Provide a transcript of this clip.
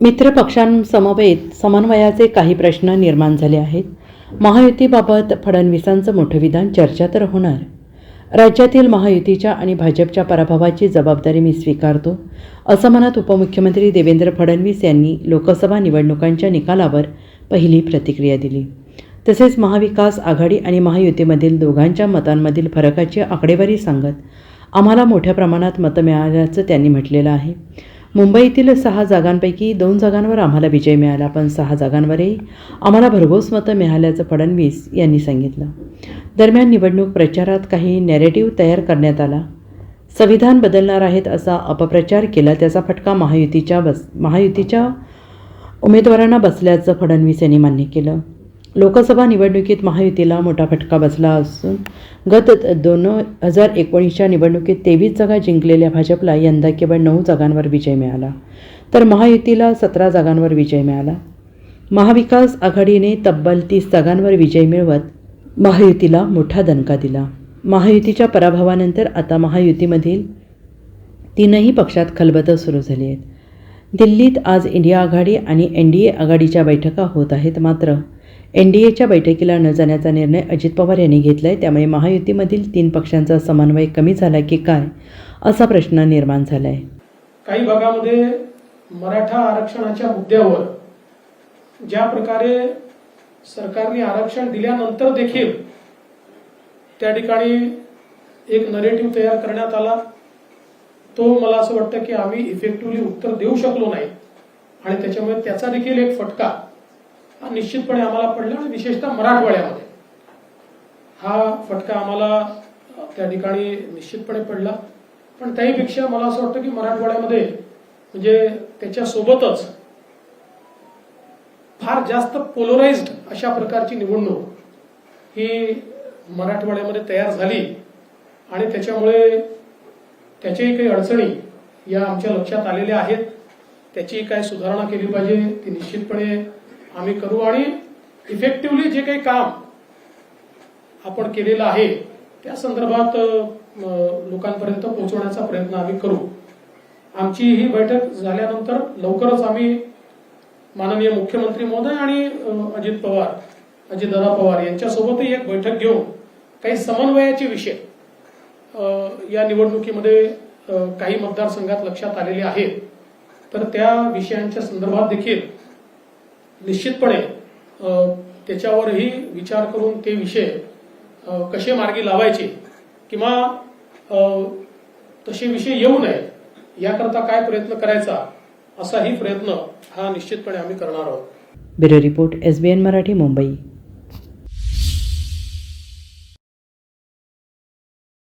मित्रपक्षांसमवेत समन्वयाचे काही प्रश्न निर्माण झाले आहेत. महायुतीबाबत फडणवीसांचं मोठं विधान चर्चा तर होणार. राज्यातील महायुतीच्या आणि भाजपच्या पराभवाची जबाबदारी मी स्वीकारतो. असं म्हणत उपमुख्यमंत्री देवेंद्र फडणवीस यांनी लोकसभा निवडणुकांच्या निकालावर पहिली प्रतिक्रिया दिली. तसेच महाविकास आघाडी आणि महायुतीमधील दोघांच्या मतांमधील फरकाची आकडेवारी सांगत आम्हाला मोठ्या प्रमाणात मतं मिळाल्याचं त्यांनी म्हटलेलं आहे. मुंबईतील सहा जागांपैकी दोन जागांवर आम्हाला विजय मिळाला पण सहा जागांवरही आम्हाला भरघोस मतं मिळाल्याचं फडणवीस यांनी सांगितलं. दरम्यान निवडणूक प्रचारात काही नॅरेटिव्ह तयार करण्यात आला. संविधान बदलणार आहेत असा अपप्रचार केला त्याचा फटका महायुतीच्या बस महायुतीच्या उमेदवारांना बसल्याचं फडणवीस यांनी मान्य केलं. लोकसभा निवडणुकीत महायुतीला मोठा फटका बसला असून गत दोन हजार एकोणीसच्या निवडणुकीत तेवीस जागा जिंकलेल्या भाजपला यंदा केवळ नऊ जागांवर विजय मिळाला. तर महायुतीला सतरा जागांवर विजय मिळाला. महाविकास आघाडीने तब्बल तीस जागांवर विजय मिळवत महायुतीला मोठा दणका दिला. महायुतीच्या पराभवानंतर आता महायुतीमधील तीनही पक्षात खलबतं सुरू झाली आहेत. दिल्लीत आज इंडिया आघाडी आणि एन डी ए आघाडीच्या बैठका होत आहेत मात्र एन डी एच्या बैठकीला न जाण्याचा निर्णय अजित पवार यांनी घेतला आहे त्यामुळे महायुतीमधील तीन पक्षांचा समन्वय कमी झाला की काय असा प्रश्न निर्माण झाला आहे काही भागामध्ये मराठा आरक्षणाच्या मुद्द्यावर ज्या प्रकारे सरकारने आरक्षण दिल्यानंतर देखील त्या ठिकाणी एक नरेटिव्ह तयार करण्यात आला. तो मला असं वाटतं की आम्ही इफेक्टिव्हली उत्तर देऊ शकलो नाही. आणि त्याच्यामुळे त्याचा देखील एक फटका हा निश्चितपणे आम्हाला पडला आणि विशेषतः मराठवाड्यामध्ये. हा फटका आम्हाला त्या ठिकाणी निश्चितपणे पडला. पण त्याहीपेक्षा मला असं वाटतं की मराठवाड्यामध्ये म्हणजे त्याच्यासोबतच फार जास्त पोलराइज्ड अशा प्रकारची निवडणूक ही मराठवाड्यामध्ये तयार झाली. आणि त्याच्यामुळे त्याच्याही काही अडचणी या आमच्या लक्षात आलेल्या आहेत. त्याची काय सुधारणा केली पाहिजे ती निश्चितपणे आम्ही करू आणि इफेक्टिव्हली जे काही काम आपण केलेलं आहे त्या संदर्भात लोकांपर्यंत पोहोचवण्याचा प्रयत्न आम्ही करू. आमची ही बैठक झाल्यानंतर लवकरच आम्ही माननीय मुख्यमंत्री महोदय आणि अजित पवार अजितदादा पवार यांच्यासोबतही एक बैठक घेऊन काही समन्वयाचे विषय या निवडणुकीमध्ये काही मतदारसंघात लक्षात आलेले आहेत. तर त्या विषयांच्या संदर्भात देखील निश्चितपणे त्याच्यावरही विचार करून ते विषय कसे मार्गी लावायचे किंवा तसे विषय येऊ नये याकरता काय प्रयत्न करायचा असाही प्रयत्न हा निश्चितपणे आम्ही करणार आहोत. Bureau report S B N Marathi Mumbai.